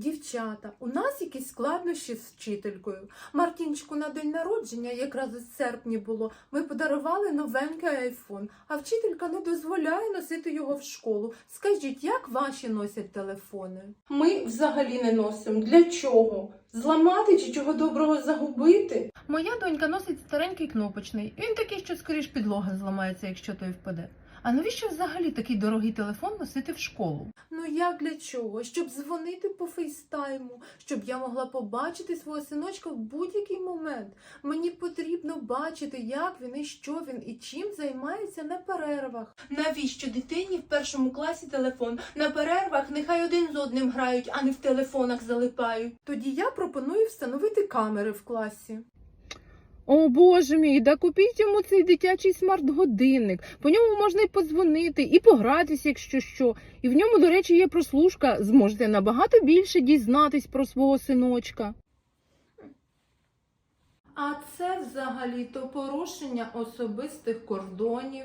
Дівчата, у нас якісь складнощі з вчителькою. Мартінчику на день народження, якраз у серпні було, ми подарували новенький айфон, а вчителька не дозволяє носити його в школу. Скажіть, як ваші носять телефони? Ми взагалі не носимо. Для чого? Зламати чи чого доброго загубити? Моя донька носить старенький кнопочний. Він такий, що скоріш підлога зламається, якщо той впаде. А навіщо взагалі такий дорогий телефон носити в школу? Ну як для чого? Щоб дзвонити по фейстайму, щоб я могла побачити свого синочка в будь-який момент. Мені потрібно бачити, як він і що він і чим займається на перервах. Навіщо дитині в першому класі телефон? На перервах нехай один з одним грають, а не в телефонах залипають. Тоді я пропоную встановити камери в класі. О боже мій, да купіть йому цей дитячий смарт-годинник. По ньому можна і подзвонити, і погратися, якщо що. І в ньому, до речі, є прослушка. Зможете набагато більше дізнатись про свого синочка. А це взагалі-то порушення особистих кордонів.